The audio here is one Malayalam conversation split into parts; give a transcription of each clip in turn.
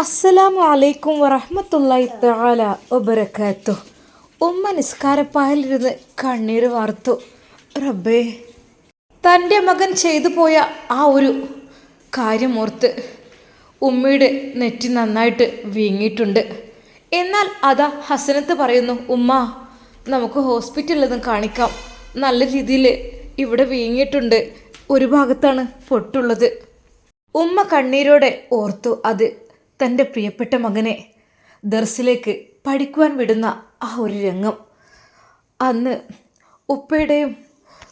അസ്സലാമു അലൈക്കും വറഹ്മത്തുള്ളാഹി തആല ഒബരക്കാത്തു ഉമ്മ നിസ്കാരപ്പായലിരുന്ന് കണ്ണീര് വാർത്തു. റബ്ബേ തന്റെ മകൻ ചെയ്തു പോയ ആ ഒരു കാര്യമോർത്ത് ഉമ്മയുടെ നെറ്റി നന്നായിട്ട് വീങ്ങിയിട്ടുണ്ട്. എന്നാൽ അതാ ഹസനത്ത് പറയുന്നു ഉമ്മ നമുക്ക് ഹോസ്പിറ്റലിലൊന്നും കാണിക്കാം. നല്ല രീതിയിൽ ഇവിടെ വീങ്ങിയിട്ടുണ്ട്. ഒരു ഭാഗത്താണ് പൊട്ടുള്ളത്. ഉമ്മ കണ്ണീരോടെ ഓർത്തു അത് തന്റെ പ്രിയപ്പെട്ട മകനെ ദർസിലേക്ക് പഠിക്കുവാൻ വിടുന്ന ആ ഒരു രംഗം. അന്ന് ഉപ്പയുടെയും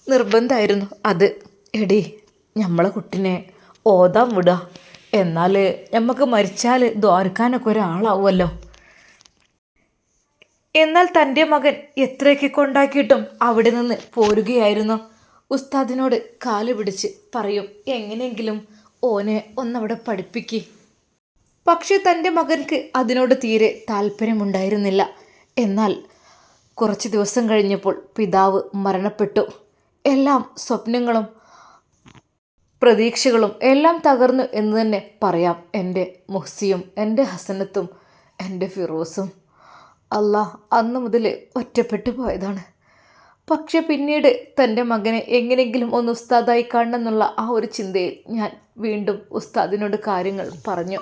നിർബന്ധമായിരുന്നു അത്. എടി നമ്മളെ കുട്ടിനെ ഓതാൻ വിടുക എന്നാൽ നമുക്ക് മരിച്ചാൽ ദ്വാരക്കാനൊക്കെ ഒരാളാവുമല്ലോ എന്നാൽ തന്റെ മകൻ എത്രയൊക്കെ കൊണ്ടാക്കിയിട്ടും അവിടെ നിന്ന് പോരുകയായിരുന്നു. ഉസ്താദിനോട് കാൽ പിടിച്ച് പറയും എങ്ങനെയെങ്കിലും ഓനെ ഒന്നവിടെ പഠിപ്പിക്ക്. പക്ഷേ തന്റെ മകൻക്ക് അതിനോട് തീരെ താല്പര്യമുണ്ടായിരുന്നില്ല. എന്നാൽ കുറച്ച് ദിവസം കഴിഞ്ഞപ്പോൾ പിതാവ് മരണപ്പെട്ടു. എല്ലാം സ്വപ്നങ്ങളും പ്രതീക്ഷകളും എല്ലാം തകർന്നു എന്ന് തന്നെ പറയാം എന്റെ മുഹ്സിയും എന്റെ ഹസനത്തും എന്റെ ഫിറോസും. അള്ളാഹ് അന്ന് മുതൽ ഒറ്റപ്പെട്ടു പോയതാണ്. പക്ഷെ പിന്നീട് തന്റെ മകനെ എങ്ങനെയെങ്കിലും ഒന്ന് ഉസ്താദായി കാണണമെന്നുള്ള ആ ഒരു ചിന്തയിൽ ഞാൻ വീണ്ടും ഉസ്താദിനോട് കാര്യങ്ങൾ പറഞ്ഞു.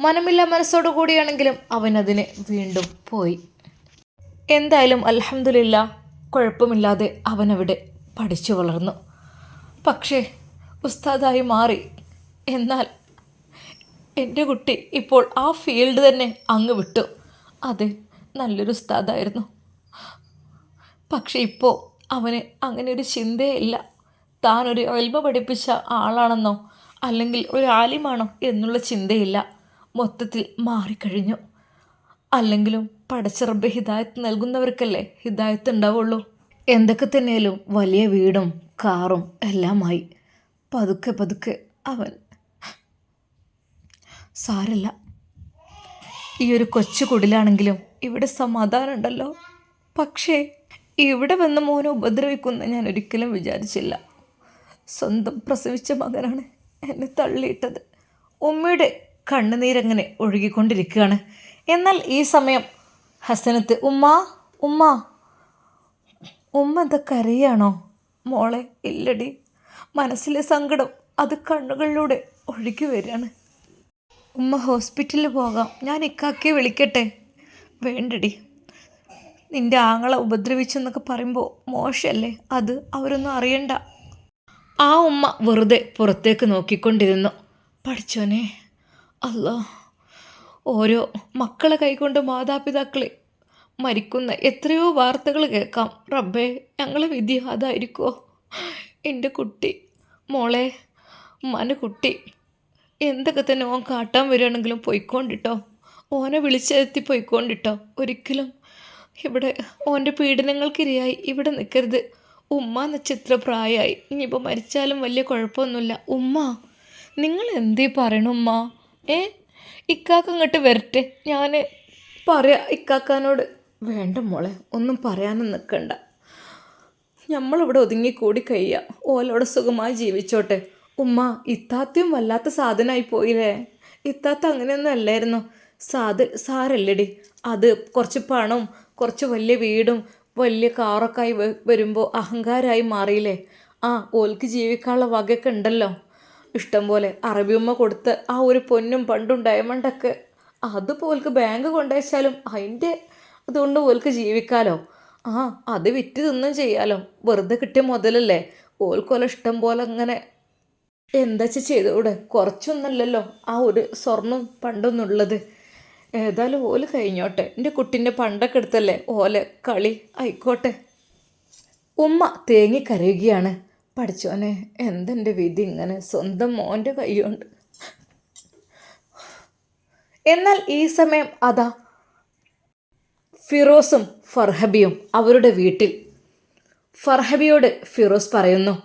മനമില്ല മനസ്സോടു കൂടിയാണെങ്കിലും അവനതിന് വീണ്ടും പോയി. എന്തായാലും അലഹമില്ല കുഴപ്പമില്ലാതെ അവനവിടെ പഠിച്ചു വളർന്നു. പക്ഷേ ഉസ്താദായി മാറി. എന്നാൽ എന്റെ കുട്ടി ഇപ്പോൾ ആ ഫീൽഡ് തന്നെ അങ്ങ് വിട്ടു. അത് നല്ലൊരു ഉസ്താദായിരുന്നു. പക്ഷെ ഇപ്പോൾ അവന് അങ്ങനെ ഒരു ചിന്തയില്ല താൻ ഒരു പഠിപ്പിച്ച ആളാണെന്നോ അല്ലെങ്കിൽ ഒരു ആലിമാണോ എന്നുള്ള ചിന്തയില്ല. മൊത്തത്തിൽ മാറിക്കഴിഞ്ഞു. അല്ലെങ്കിലും പടച്ചിറബ് ഹിദായത്ത് നൽകുന്നവർക്കല്ലേ ഹിദായത്ത് ഉണ്ടാവുള്ളൂ? എന്തൊക്കെ തന്നെയാലും വലിയ വീടും കാറും എല്ലാമായി. പതുക്കെ പതുക്കെ അവൻ. സാരല്ല. ഈ ഒരു കൊച്ചു കുടിലാണെങ്കിലും ഇവിടെ സമാധാനം ഉണ്ടല്ലോ. പക്ഷേ ഇവിടെ വന്ന് മോനെ ഉപദ്രവിക്കുമെന്ന് ഞാൻ ഒരിക്കലും വിചാരിച്ചില്ല. സ്വന്തം പ്രസവിച്ച മകനാണ് എന്നെ തള്ളിയിട്ടത്. ഉമ്മയുടെ കണ്ണുനീരങ്ങനെ ഒഴുകിക്കൊണ്ടിരിക്കുകയാണ്. എന്നാൽ ഈ സമയം ഹസനത്ത് ഉമ്മ ഉമ്മ ഉമ്മ എന്താ കരയാണോ? മോളെ ഇല്ലടി. മനസ്സിലെ സങ്കടം അത് കണ്ണുകളിലൂടെ ഒഴുകി വരികയാണ്. ഉമ്മ ഹോസ്പിറ്റലിൽ പോകാം. ഞാൻ ഇക്കാക്കിയെ വിളിക്കട്ടെ. വേണ്ടടി. നിന്റെ ആങ്ങളെ ഉപദ്രവിച്ചെന്നൊക്കെ പറയുമ്പോൾ മോശമല്ലേ അത് അവരൊന്നും അറിയണ്ട. ആ ഉമ്മ വെറുതെ പുറത്തേക്ക് നോക്കിക്കൊണ്ടിരുന്നു. പഠിച്ചോനെ അല്ലാ ഓരോ മക്കളെ കൈകൊണ്ട് മാതാപിതാക്കളെ മരിക്കുന്ന എത്രയോ വാർത്തകൾ കേൾക്കാം. റബ്ബേ ഞങ്ങളെ വിധി അതായിരിക്കുമോ എന്റെ കുട്ടി മോളെ മന കുട്ടി എന്തൊക്കെ തന്നെ ഓൻ കാട്ടാൻ വരികയാണെങ്കിലും പോയിക്കൊണ്ടിട്ടോ. ഓനെ വിളിച്ചെത്തി പോയിക്കൊണ്ടിട്ടോ. ഒരിക്കലും ഇവിടെ ഓന്റെ പീഡനങ്ങൾക്കിരയായി ഇവിടെ നിൽക്കരുത് ഉമ്മ എന്ന ചിത്ര പ്രായമായി ഇനിയിപ്പോൾ മരിച്ചാലും വലിയ കുഴപ്പമൊന്നുമില്ല. ഉമ്മ നിങ്ങൾ എന്തേ പറയണ ഉമ്മ? ഏ? ഇക്കാക്ക ഇങ്ങോട്ട് വരട്ടെ. ഞാൻ പറയാ ഇക്കാക്കാനോട് വേണ്ട മോളെ ഒന്നും പറയാനും നിൽക്കണ്ട നമ്മളിവിടെ ഒതുങ്ങിക്കൂടി കഴിയുക ഓലോടെ സുഖമായി ജീവിച്ചോട്ടെ. ഉമ്മ ഇത്താത്തയും വല്ലാത്ത സാധനമായി പോയില്ലേ? ഇത്താത്ത അങ്ങനെയൊന്നും അല്ലായിരുന്നു. സാധ സാരല്ലടി. അത് കുറച്ച് പണം കുറച്ച് വലിയ വീടും വലിയ കാറൊക്കെ ആയി വരുമ്പോൾ അഹങ്കാരമായി മാറിയില്ലേ? ആ ഓൽക്ക് ജീവിക്കാനുള്ള വകയൊക്കെ ഉണ്ടല്ലോ. ഇഷ്ടം പോലെ അറബി ഉമ്മ കൊടുത്ത് ആ ഒരു പൊന്നും പണ്ടും ഡയമണ്ടൊക്കെ അത് പോൽക്ക് ബാങ്ക് കൊണ്ടുവച്ചാലും അതിന്റെ അതുകൊണ്ട് ഓൽക്ക് ജീവിക്കാലോ? ആ അത് വിറ്റ് തിന്നും ചെയ്യാലോ? വെറുതെ കിട്ടിയ മുതലല്ലേ? ഓൽക്കൊല ഇഷ്ടം പോലെ അങ്ങനെ എന്താച്ച ചെയ്തുകൂടെ കുറച്ചൊന്നല്ലല്ലോ ആ ഒരു സ്വർണം പണ്ടൊന്നുള്ളത്. ഏതായാലും ഓൽ കഴിഞ്ഞോട്ടെ. എന്റെ കുട്ടീന്റെ പണ്ടൊക്കെ എടുത്തല്ലേ? ഓലെ കളി ആയിക്കോട്ടെ. ഉമ്മ തേങ്ങി കരയുകയാണ്. പഠിച്ചോനെ എന്തെന്റെ വിധി ഇങ്ങനെ? സ്വന്തം മോന്റെ കൈയുണ്ട് എന്നാൽ ഈ സമയം അതാ. ഫിറോസും ഫർഹബിയും അവരുടെ വീട്ടിൽ. ഫർഹബിയോട് ഫിറോസ് പറയുന്നു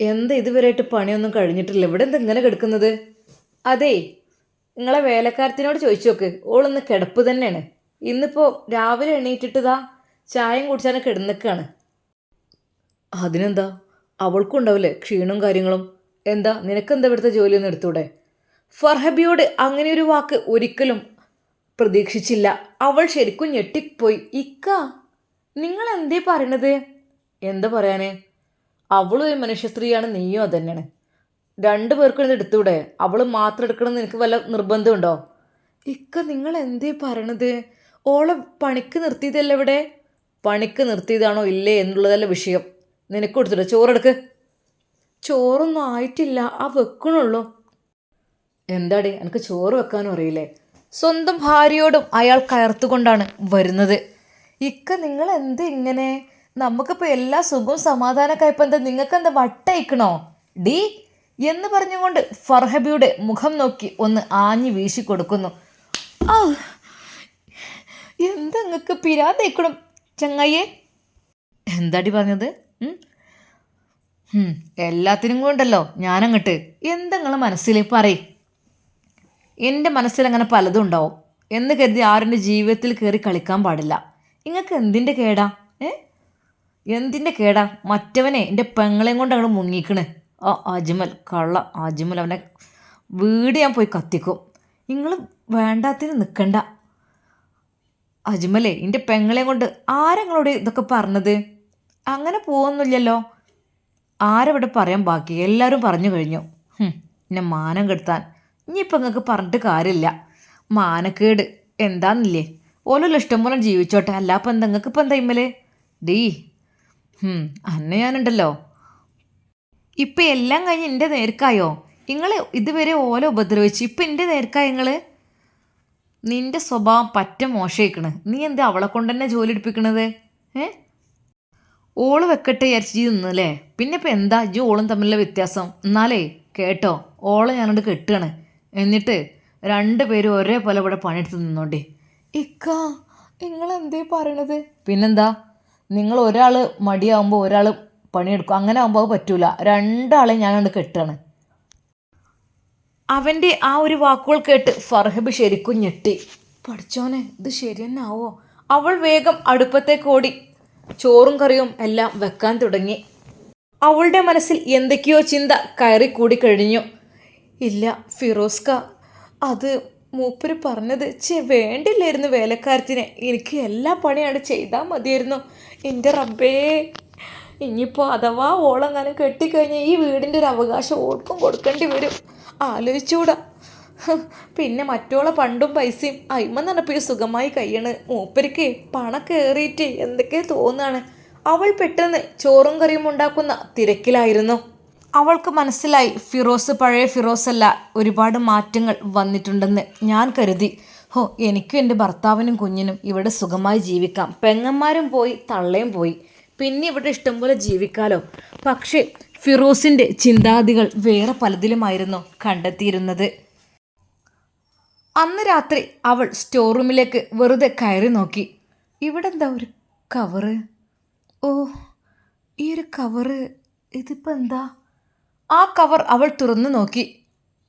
എന്ത് ഇതുവരെയായിട്ട് പണിയൊന്നും കഴിഞ്ഞിട്ടില്ല? ഇവിടെ എന്താ ഇങ്ങനെ കിടക്കുന്നത്? അതേ നിങ്ങളെ വേലക്കാരത്തിനോട് ചോദിച്ചു നോക്ക്. ഓളൊന്ന് കിടപ്പ് തന്നെയാണ്. ഇന്നിപ്പോൾ രാവിലെ എണീറ്റിട്ടതാ ചായം കുടിച്ചാൽ കിടന്നിക്കാണ്. അതിനെന്താ? അവൾക്കും ഉണ്ടാവില്ലേ ക്ഷീണവും കാര്യങ്ങളും? എന്താ നിനക്കെന്താ ഇവിടുത്തെ ജോലിയൊന്നും എടുത്തൂടെ? ഫർഹബിയോട് അങ്ങനെ ഒരു വാക്ക് ഒരിക്കലും പ്രതീക്ഷിച്ചില്ല. അവൾ ശരിക്കും ഞെട്ടിപ്പോയി. ഇക്ക നിങ്ങൾ എന്തേ പറയണത്? എന്താ പറയാനേ? അവളും ഒരു മനുഷ്യ സ്ത്രീയാണ് നീയും അത് തന്നെയാണ് രണ്ടു പേർക്കും ഇത് എടുത്തൂടെ? അവൾ മാത്രം എടുക്കണമെന്ന് എനിക്ക് വല്ല നിർബന്ധമുണ്ടോ? ഇക്ക നിങ്ങൾ എന്തേ പറയണത്? ഓളെ പണിക്ക് നിർത്തിയതല്ല ഇവിടെ? പണിക്ക് നിർത്തിയതാണോ ഇല്ലേ എന്നുള്ളതല്ല വിഷയം. നിനക്ക് കൊടുത്തിട്ട് ചോറെടുക്ക്. ചോറൊന്നും ആയിട്ടില്ല. ആ വെക്കണുള്ളൂ. എന്താടി? എനിക്ക് ചോറ് വെക്കാനും അറിയില്ലേ? സ്വന്തം ഭാര്യയോടും അയാൾ കയർത്തുകൊണ്ടാണ് വരുന്നത്. ഇക്ക നിങ്ങൾ എന്ത് ഇങ്ങനെ? നമുക്കിപ്പോൾ എല്ലാ സുഖവും സമാധാനമൊക്കെ ആയപ്പോൾ എന്താ നിങ്ങൾക്ക് എന്താ വട്ടയക്കണോ? ഡി എന്ന് പറഞ്ഞുകൊണ്ട് ഫർഹബിയുടെ മുഖം നോക്കി ഒന്ന് ആഞ്ഞു വീശി കൊടുക്കുന്നു. ആ എന്താ നിങ്ങൾക്ക് പിരാതയക്കണം ചങ്ങയ്യേ? എന്താടി പറഞ്ഞത്? എല്ലാത്തിനും കൊണ്ടല്ലോ ഞാനങ്ങട്ട്. എന്താ നിങ്ങളെ മനസ്സിൽ പറയും. എന്റെ മനസ്സിൽ അങ്ങനെ പലതും ഉണ്ടാവും. എന്ന് കരുതി ആരുടെ ജീവിതത്തിൽ കയറി കളിക്കാൻ പാടില്ല. നിങ്ങൾക്ക് എന്തിന്റെ കേടാ? ഏ? എന്തിന്റെ കേടാ? മറ്റവനെ എന്റെ പെങ്ങളെയും കൊണ്ട് അങ്ങോട്ട് മുങ്ങിക്കണ്. ആ അജ്മൽ കള്ള അജ്മൽ അവനെ വീട് ഞാൻ പോയി കത്തിക്കും. നിങ്ങൾ വേണ്ടാത്തിന് നിൽക്കണ്ട അജ്മലേ എന്റെ പെങ്ങളെയും കൊണ്ട് ആരങ്ങളോട് ഇതൊക്കെ പറഞ്ഞത്? അങ്ങനെ പോകുന്നില്ലല്ലോ. ആരവിടെ പറയാൻ ബാക്കി? എല്ലാവരും പറഞ്ഞു കഴിഞ്ഞു. എന്നെ മാനം കെടുത്താൻ. ഇനിയിപ്പോൾ നിങ്ങൾക്ക് പറഞ്ഞിട്ട് കാര്യമില്ല. മാനക്കേട്. എന്താന്നില്ലേ? ഓരോ ഇഷ്ടം പോലെ ജീവിച്ചോട്ടെ. അല്ല അപ്പം എന്താ? നിങ്ങൾക്ക് ഇപ്പം എന്താ ഇമ്മൽ? ഡീ അന്നെ ഞാനുണ്ടല്ലോ. ഇപ്പം എല്ലാം കഴിഞ്ഞ് എന്റെ നേർക്കായോ? നിങ്ങൾ ഇതുവരെ ഓല ഉപദ്രവിച്ച്. ഇപ്പം എന്റെ നേർക്കായ നിങ്ങൾ നിന്റെ സ്വഭാവം പറ്റ മോശമായിക്കണ് നീ എന്താ അവളെ കൊണ്ട് തന്നെ ജോലി എടുപ്പിക്കണത്? ഏ? ഓൾ വെക്കട്ടെ വിചാരിച്ച് നിന്നല്ലേ പിന്നെ ഇപ്പം എന്താ? ഇജ്ജ് ഓളും തമ്മിലുള്ള വ്യത്യാസം. എന്നാലേ കേട്ടോ? ഓളെ ഞാനോട് കെട്ടുകയാണ് എന്നിട്ട് രണ്ട് രണ്ടുപേരും ഒരേപോലെ ഇവിടെ പണിയെടുത്ത് നിന്നോണ്ടി. ഇക്ക നിങ്ങൾ എന്തേ പറയണത്? പിന്നെന്താ? നിങ്ങൾ ഒരാൾ മടിയാവുമ്പോൾ ഒരാൾ പണിയെടുക്കും. അങ്ങനെ ആകുമ്പോൾ അത് പറ്റൂല. രണ്ടാളെ ഞാനോട് കെട്ടുകയാണ് അവന്റെ ആ ഒരു വാക്കുകൾ കേട്ട് ഫർഹബ് ശരിക്കും ഞെട്ടി. പഠിച്ചോനെ ഇത് ശരി തന്നെ ആവോ അവൾ വേഗം അടുപ്പത്തേക്ക് ഓടി ചോറും കറിയും എല്ലാം വെക്കാൻ തുടങ്ങി. അവളുടെ മനസ്സിൽ എന്തൊക്കെയോ ചിന്ത കയറി കൂടി കഴിഞ്ഞു. ഇല്ല ഫിറോസ്ക അത് മൂപ്പര് പറഞ്ഞത് ചെ വേണ്ടില്ലായിരുന്നു വേലക്കാരത്തിനെ. എനിക്ക് എല്ലാ പണിയാണ് ചെയ്താൽ മതിയായിരുന്നു. എന്റെ റബ്ബേ ഇനിയിപ്പോൾ അഥവാ ഓളെങ്ങാനും കെട്ടിക്കഴിഞ്ഞാൽ ഈ വീടിന്റെ ഒരു അവകാശം ഓർക്കും കൊടുക്കേണ്ടി വരും. ആലോചിച്ചൂടാ ഹ്, പിന്നെ മറ്റോളെ പണ്ടും പൈസയും അയിമ നടപ്പിൽ സുഖമായി കഴിയണ്. മൂപ്പരിക്ക് പണ കയറിയിട്ട് എന്തൊക്കെ തോന്നാണ്. അവൾ പെട്ടെന്ന് ചോറും കറിയും ഉണ്ടാക്കുന്ന തിരക്കിലായിരുന്നു. അവൾക്ക് മനസ്സിലായി ഫിറോസ് പഴയ ഫിറോസ് അല്ല ഒരുപാട് മാറ്റങ്ങൾ വന്നിട്ടുണ്ടെന്ന് ഞാൻ കരുതി. ഹോ എനിക്കും എന്റെ ഭർത്താവിനും കുഞ്ഞിനും ഇവിടെ സുഖമായി ജീവിക്കാം. പെങ്ങന്മാരും പോയി തള്ളയും പോയി. പിന്നെ ഇവിടെ ഇഷ്ടംപോലെ ജീവിക്കാലോ. പക്ഷേ ഫിറോസിന്റെ ചിന്താതികൾ വേറെ പലതിലുമായിരുന്നു കണ്ടെത്തിയിരുന്നത്. അന്ന് രാത്രി അവൾ സ്റ്റോർ റൂമിലേക്ക് വെറുതെ കയറി നോക്കി. ഇവിടെ എന്താ ഒരു കവറ്? ഓ ഈ ഒരു കവറ് ഇതിപ്പോൾ എന്താ? ആ കവർ അവൾ തുറന്നു നോക്കി.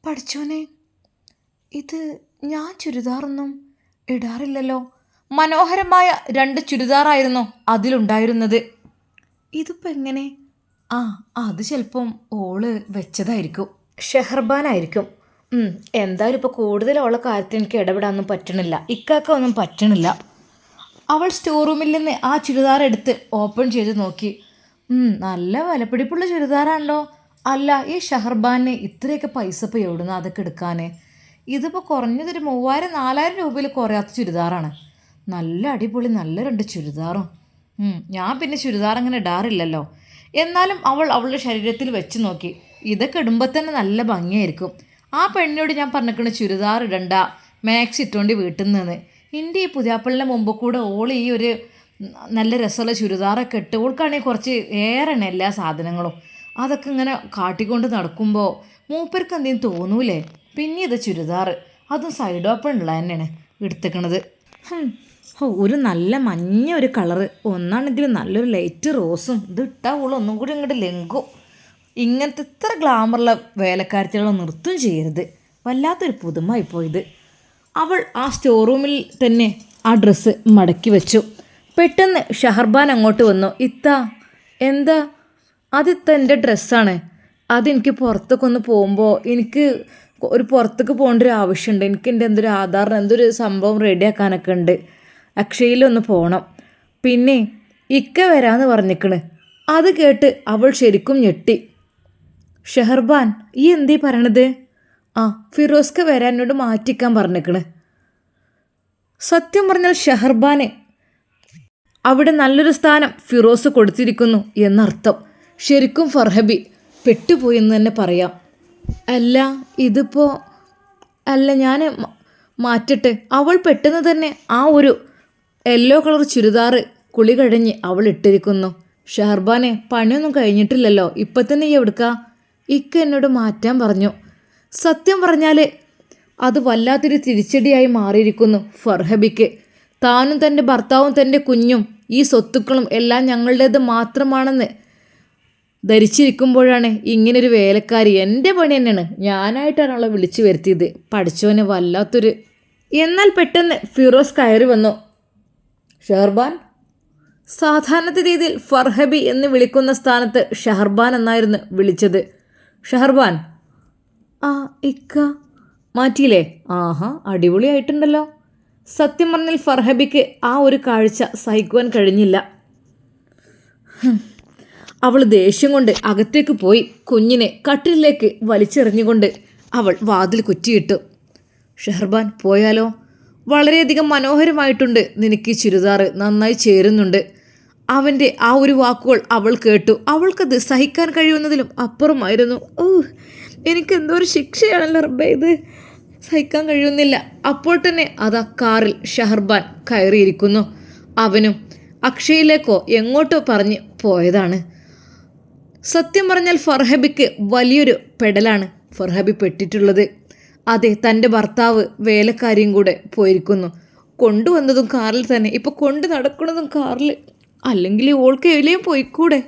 പഠിച്ചോനെ ഇത് ഞാൻ ചുരിദാറൊന്നും ഇടാറില്ലല്ലോ. മനോഹരമായ രണ്ട് ചുരിദാറായിരുന്നു അതിലുണ്ടായിരുന്നത്. ഇതിപ്പോൾ എങ്ങനെ? ആ അത് ചിലപ്പം ഓൾ വെച്ചതായിരിക്കും. ഷെഹർബാനായിരിക്കും. എന്തായാലും ഇപ്പോൾ കൂടുതൽ അവളെ കാര്യത്തിൽ എനിക്ക് ഇടപെടാനൊന്നും പറ്റണില്ല. ഇക്കാക്ക ഒന്നും പറ്റണില്ല. അവൾ സ്റ്റോർ റൂമിൽ നിന്ന് ആ ചുരിദാർ എടുത്ത് ഓപ്പൺ ചെയ്ത് നോക്കി. നല്ല വിലപിടിപ്പുള്ള ചുരിദാറാണല്ലോ. അല്ല ഈ ഷഹർബാനെ ഇത്രയൊക്കെ പൈസ ഇപ്പോൾ എവിടുന്ന അതൊക്കെ എടുക്കാൻ ഇതിപ്പോൾ കുറഞ്ഞതൊരു മൂവായിരം നാലായിരം രൂപയിൽ കുറയാത്ത ചുരിദാറാണ്. നല്ല അടിപൊളി നല്ല രണ്ട് ചുരിദാറും. ഞാൻ പിന്നെ ചുരിദാർ അങ്ങനെ ഇടാറില്ലല്ലോ. എന്നാലും അവൾ അവളുടെ ശരീരത്തിൽ വെച്ച് നോക്കി. ഇതൊക്കെ ഇടുമ്പോൾ തന്നെ നല്ല ഭംഗിയായിരിക്കും. ആ പെണ്ണിനോട് ഞാൻ പറഞ്ഞിരിക്കണ ചുരിദാർ ഇടണ്ട. മാക്സ് ഇട്ടുകൊണ്ട് വീട്ടിൽ നിന്ന്. എന്റെ ഈ പുതിയാപ്പിളിന്റെ മുമ്പ് കൂടെ ഓൾ ഈ ഒരു നല്ല രസമുള്ള ചുരിദാറൊക്കെ ഇട്ട് ഓൾക്കാണെങ്കിൽ കുറച്ച് ഏറെയാണ് എല്ലാ സാധനങ്ങളും. അതൊക്കെ ഇങ്ങനെ കാട്ടിക്കൊണ്ട് നടക്കുമ്പോൾ മൂപ്പർക്ക് എന്തെങ്കിലും തോന്നൂലേ? പിന്നെ ഇത് ചുരിദാർ. അതും സൈഡ് ഓപ്പൺ ഉള്ള തന്നെയാണ് എടുത്തേക്കണത്. ഒരു നല്ല മഞ്ഞ ഒരു കളറ്. ഒന്നാണെങ്കിൽ നല്ലൊരു ലൈറ്റ് റോസും ഇത് ഇട്ടാൽ ഓൾ ഒന്നും കൂടി ഇങ്ങോട്ട് ലംഘും. ഇങ്ങനത്തെ ഇത്ര ഗ്ലാമറുള്ള വേലക്കാരത്തിലുള്ള നൃത്തം ചെയ്യരുത്. വല്ലാത്തൊരു പുതുമ ഇപ്പോയിത് അവൾ ആ സ്റ്റോർ റൂമിൽ തന്നെ ആ ഡ്രസ്സ് മടക്കി വെച്ചു. പെട്ടെന്ന് ഷഹർബാൻ അങ്ങോട്ട് വന്നു. ഇത്ത എന്താ? അതിത്ത എന്റെ ഡ്രസ്സാണ് അതെനിക്ക് പുറത്തൊക്കെ ഒന്ന് പോകുമ്പോൾ എനിക്ക് ഒരു പുറത്തേക്ക് പോകേണ്ട ഒരു ആവശ്യമുണ്ട്. എനിക്ക് എന്റെ എന്തൊരു ആധാറിന് എന്തൊരു സംഭവം റെഡിയാക്കാനൊക്കെ ഉണ്ട്. അക്ഷയയിലൊന്ന് പോകണം പിന്നെ ഇക്ക വരാമെന്ന് പറഞ്ഞിക്കണ്. അത് കേട്ട് അവൾ ശരിക്കും ഞെട്ടി. ഷെഹർബാൻ ഈ എന്തേ പറയണത്? ആ ഫിറോസ്ക വരാൻ എന്നോട് മാറ്റിക്കാൻ പറഞ്ഞേക്കണ്. സത്യം പറഞ്ഞാൽ ഷെഹർബാന് അവിടെ നല്ലൊരു സ്ഥാനം ഫിറോസ് കൊടുത്തിരിക്കുന്നു എന്നർത്ഥം. ശരിക്കും ഫർഹബി പെട്ടുപോയി എന്ന് തന്നെ പറയാം. അല്ല ഇതിപ്പോൾ അല്ല ഞാൻ മാറ്റട്ടെ. അവൾ പെട്ടെന്ന് തന്നെ ആ ഒരു യെല്ലോ കളർ ചുരിദാറ് കുളി കഴിഞ്ഞ് അവൾ ഇട്ടിരിക്കുന്നു. ഷെഹർബാനെ പണിയൊന്നും കഴിഞ്ഞിട്ടില്ലല്ലോ. ഇപ്പം തന്നെ ഈ എവിടുക്ക? ഇക്ക എന്നോട് മാറ്റാൻ പറഞ്ഞു. സത്യം പറഞ്ഞാൽ അത് വല്ലാത്തൊരു തിരിച്ചടിയായി മാറിയിരിക്കുന്നു ഫർഹബിക്ക്. താനും തന്റെ ഭർത്താവും തന്റെ കുഞ്ഞും ഈ സ്വത്തുക്കളും എല്ലാം ഞങ്ങളുടേത് മാത്രമാണെന്ന് ധരിച്ചിരിക്കുമ്പോഴാണ് ഇങ്ങനൊരു വേലക്കാരി. എന്റെ പണി തന്നെയാണ്. ഞാനായിട്ടാണ് അവളെ വിളിച്ചു വരുത്തിയത്. പഠിച്ചവന് വല്ലാത്തൊരു എന്നാൽ പെട്ടെന്ന് ഫിറോസ് കയറി വന്നു. ഷെഹർബാൻ? സാധാരണത്തെ രീതിയിൽ ഫർഹബി എന്ന് വിളിക്കുന്ന സ്ഥാനത്ത് ഷെഹർബാൻ എന്നായിരുന്നു വിളിച്ചത്. ഷഹർബാൻ ആ ഇക്ക. മാറ്റിയില്ലേ? ആഹാ അടിപൊളിയായിട്ടുണ്ടല്ലോ. സത്യം പറഞ്ഞാൽ ഫർഹബിക്ക് ആ ഒരു കാഴ്ച സഹിക്കുവാൻ കഴിഞ്ഞില്ല. അവൾ ദേഷ്യം കൊണ്ട് അകത്തേക്ക് പോയി കുഞ്ഞിനെ കട്ടിലേക്ക് വലിച്ചെറിഞ്ഞുകൊണ്ട് അവൾ വാതിൽ കുറ്റിയിട്ടു. ഷെഹർബാൻ പോയാലോ? വളരെയധികം മനോഹരമായിട്ടുണ്ട്. നിനക്ക് ചുരിദാറ് നന്നായി ചേരുന്നുണ്ട്. അവന്റെ ആ ഒരു വാക്കുകൾ അവൾ കേട്ടു. അവൾക്കത് സഹിക്കാൻ കഴിയുന്നതിലും അപ്പുറമായിരുന്നു. ഓ എനിക്ക് എന്തോ ഒരു ശിക്ഷയാണല്ലോ റബ്ബേ ഇത്. സഹിക്കാൻ കഴിയുന്നില്ല. അപ്പോൾ തന്നെ അതാ കാറിൽ ഷഹർബാൻ കയറിയിരിക്കുന്നു. അവനും അക്ഷയിലേക്കോ എങ്ങോട്ടോ പറഞ്ഞ് പോയതാണ്. സത്യം പറഞ്ഞാൽ ഫർഹബിക്ക് വലിയൊരു പെടലാണ് ഫർഹബി പെട്ടിട്ടുള്ളത്. അതെ തന്റെ ഭർത്താവ് വേലക്കാരിയും കൂടെ പോയിരിക്കുന്നു. കൊണ്ടുവന്നതും കാറിൽ തന്നെ. ഇപ്പോൾ കൊണ്ട് നടക്കുന്നതും കാറിൽ. അല്ലെങ്കിൽ ഓൾക്ക് എവിലെയും പോയിക്കൂടെ?